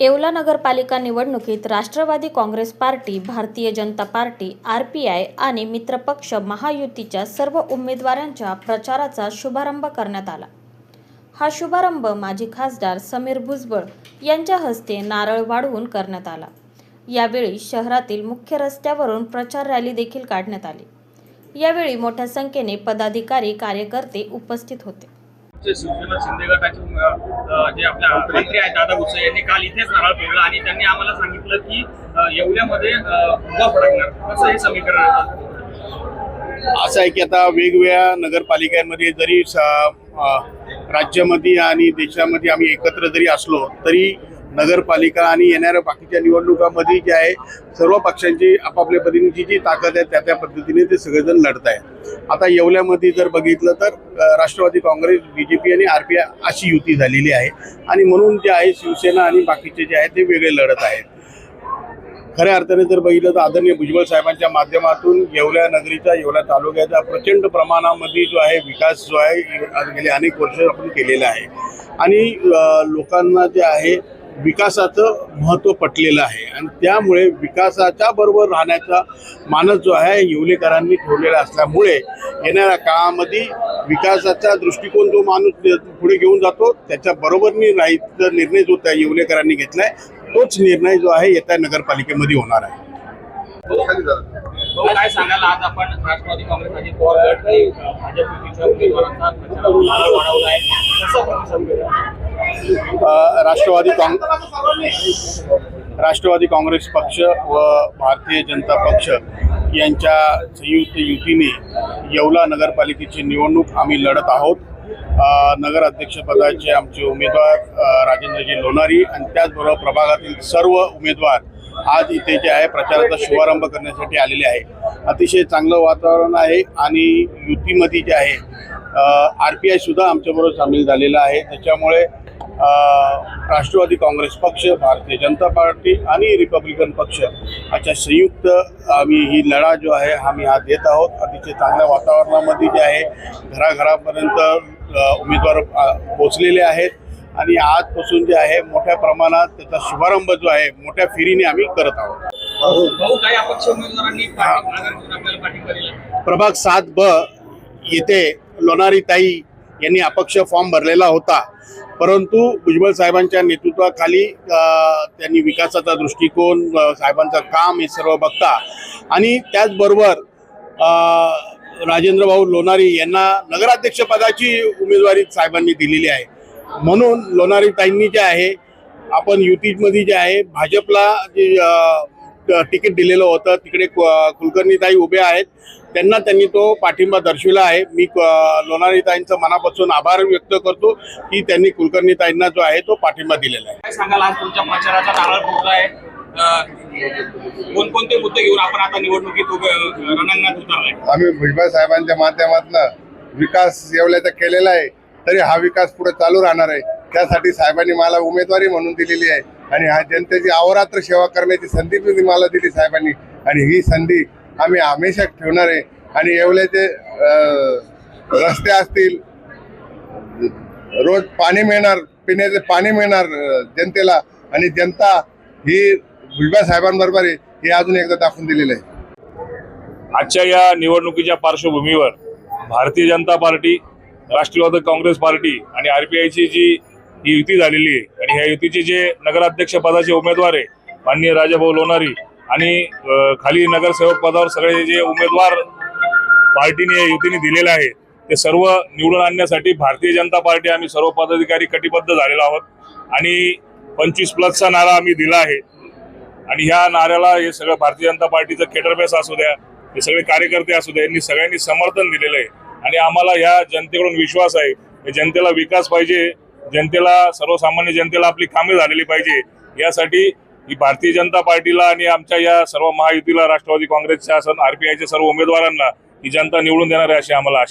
येवला नगरपालिका निवडणुकीत Rashtravadi Congress party Bharatiya Janata party R P I आणि मित्रपक्ष महायुतीच्या सर्व उमेदवारांच्या प्रचाराचा शुभारंभ करण्यात आला. हा शुभारंभ माजी खासदार समीर भुजबळ यांच्या हस्ते नारळ वाढवून करण्यात आला. यावेळी शहरातील मुख्य रस्त्यावरून प्रचार रॅली देखील काढण्यात आली. यावेळी मोठ्या संख्येने पदाधिकारी कार्यकर्ते उपस्थित होते. जे शिवसेना शिंदे गटाचे जे आपल्या मंत्री आहेत दादा भुसे यांनी काल इथेच नारळ फोडला आणि त्यांनी आम्हाला सांगितलं की एवढ्यामध्ये उभा फडकणार. कसं हे समीकरण असं आहे की आता वेगवेगळ्या नगरपालिकांमध्ये जरी राज्यामध्ये आणि देशामध्ये आम्ही एकत्र जरी असलो तरी नगरपालिका आणि येणाऱ्या बाकीच्या निवडणुकामध्ये जे आहे सर्व पक्षांची आपापल्या पद्धतीची जी ताकद आहे त्या त्या पद्धतीने ते सगळेजण लढत आहेत. आता येवल्यामध्ये जर बघितलं तर Rashtrawadi Congress B J P आणि आर पी आय अशी युती झालेली आहे. आणि म्हणून जे आहे शिवसेना आणि बाकीचे जे आहे ते वेगळे लढत आहेत. खऱ्या अर्थाने जर बघितलं तर आदरणीय भुजबळ साहेबांच्या माध्यमातून येवल्या नगरीचा येवल्या तालुक्याचा प्रचंड प्रमाणामध्ये जो आहे विकास जो आहे गेले अनेक वर्ष आपण केलेला आहे. आणि लोकांना जे आहे विकासाचं महत्त्व पटलेलं आहे. आणि त्यामुळे विकासाच्या बरोबर राहण्याचा मानस जो आहे येवलेकरांनी ठेवलेला असल्यामुळे येणाऱ्या काळामध्ये विकासाचा दृष्टिकोन जो माणूस पुढे घेऊन जातो त्याच्या बरोबरनी राहायचा निर्णय जो त्या येवलेकरांनी घेतलाय तोच निर्णय जो आहे येत्या नगरपालिकेमध्ये होणार आहे. काय सांगायला आज आपण राष्ट्रवादी काँग्रेस पवार गट भाजप वाढवला आहे. राष्ट्रवादी काँग्रेस राष्ट्रवादी काँग्रेस पक्ष व भारतीय जनता पक्ष यांच्या संयुक्त युतीने येवला नगरपालिकेची निवडणूक आम्ही लढत आहोत. नगराध्यक्षपदाचे नगर अध्यक्षपदाचे आमचे उमेदवार राजेंद्रजी लोणारी आणि त्याचबरोबर प्रभागातील सर्व उमेदवार आज इथे जे आहे प्रचाराचा शुभारंभ करण्यासाठी आलेले आहे. अतिशय चांगलं वातावरण आहे आणि युतीमध्ये जे आहे आर पी आय सुद्धा आमच्याबरोबर सामील झालेला आहे. त्याच्यामुळे राष्ट्रवादी काँग्रेस पक्ष भारतीय जनता पार्टी आणि रिपब्लिकन पक्ष अशा संयुक्त आम्ही ही लढा जो आहे आम्ही हा देत आहोत. अतिशय चांगल्या वातावरणामध्ये जे आहे घराघरापर्यंत उमेदवार पोचलेले आहेत. आणि आजपासून जे आहे मोठ्या प्रमाणात त्याचा शुभारंभ जो आहे मोठ्या फेरीने आम्ही करत आहोत. प्रभाग सात ब येथे लोणारी ताई यांनी अपक्ष फॉर्म भरलेला होता. परंतु भुजबळ साहेबांच्या नेतृत्वाखाली त्यांनी विकासाचा दृष्टिकोन साहेबांचं काम हे सर्व बघता आणि त्याचबरोबर राजेंद्रभाऊ लोणारी यांना नगराध्यक्षपदाची उमेदवारी साहेबांनी दिलेली आहे. म्हणून लोणारी ताईंनी जे आहे आपण युतीमध्ये जे आहे भाजपला जे तिकीट दिलेलं होतं. तिकडे कु- कुलकर्णीताई उभे आहेत. त्यांना त्यांनी तो पाठिंबा दर्शविला आहे. मी क- लोणारीताईंचं मनापासून आभार व्यक्त करतो की त्यांनी कुलकर्णीताईंना जो आहे तो पाठिंबा दिलेला आहे. काय सांगाल आज तुमच्या प्रचाराचा नारळ फोडला आहे? कोणकोणते मुद्दे घेऊन आपण आता निवडणुकीत रणांगणात उतरलाय? आम्ही भुजबळ साहेबांच्या माध्यमातून विकास येवल्याचा केलेला आहे तरी हा विकास पुढे चालू राहणार आहे. त्यासाठी साहेबांनी मला उमेदवारी म्हणून दिलेली आहे. आणि हा जनतेची अहोरात्र सेवा करण्याची संधी पण मला दिली साहेबांनी. आणि ही संधी आम्ही हमेशा ठेवणार आहे. आणि येवल्याचे जे रस्ते असतील रोज पाणी मिळणार पिण्याचे पाणी मिळणार जनतेला. आणि जनता ही भुजबळ साहेबांबरोबर आहे हे अजून एकदा दाखवून दिलेलं आहे. आजच्या या निवडणुकीच्या पार्श्वभूमीवर Bharatiya Janata party Rashtravadi Congress party आणि आरपीआयची जी ही युती झालेली आहे आणि ह्या युतीचे जे नगराध्यक्ष पदाचे उमेदवार आहे माननीय राजाभाऊ लोणारी आणि खाली नगरसेवक पदावर सगळे जे उमेदवार पार्टीने युतीने दिलेले आहे ते सर्व निवडून आणण्यासाठी भारतीय जनता पार्टी आम्ही सर्व पदाधिकारी कटिबद्ध झालेलो आहोत आणि पंचवीस प्लसचा नारा आम्ही दिला आहे. आणि ह्या नाऱ्याला हे सगळं भारतीय जनता पार्टीचं केटरबेस असू द्या हे सगळे कार्यकर्ते असू द्या यांनी सगळ्यांनी समर्थन दिलेलं आहे. आणि आम्हाला ह्या जनतेकडून विश्वास आहे जनतेला विकास पाहिजे जनतेला सर्वसामान्य जनतेला आपली कामे झालेली पाहिजे. यासाठी ही भारतीय जनता पार्टीला आणि आमच्या या सर्व महायुतीला राष्ट्रवादी काँग्रेसच्या आरपीआयच्या सर्व उमेदवारांना ही जनता निवडून देणार आहे अशी आम्हाला आशा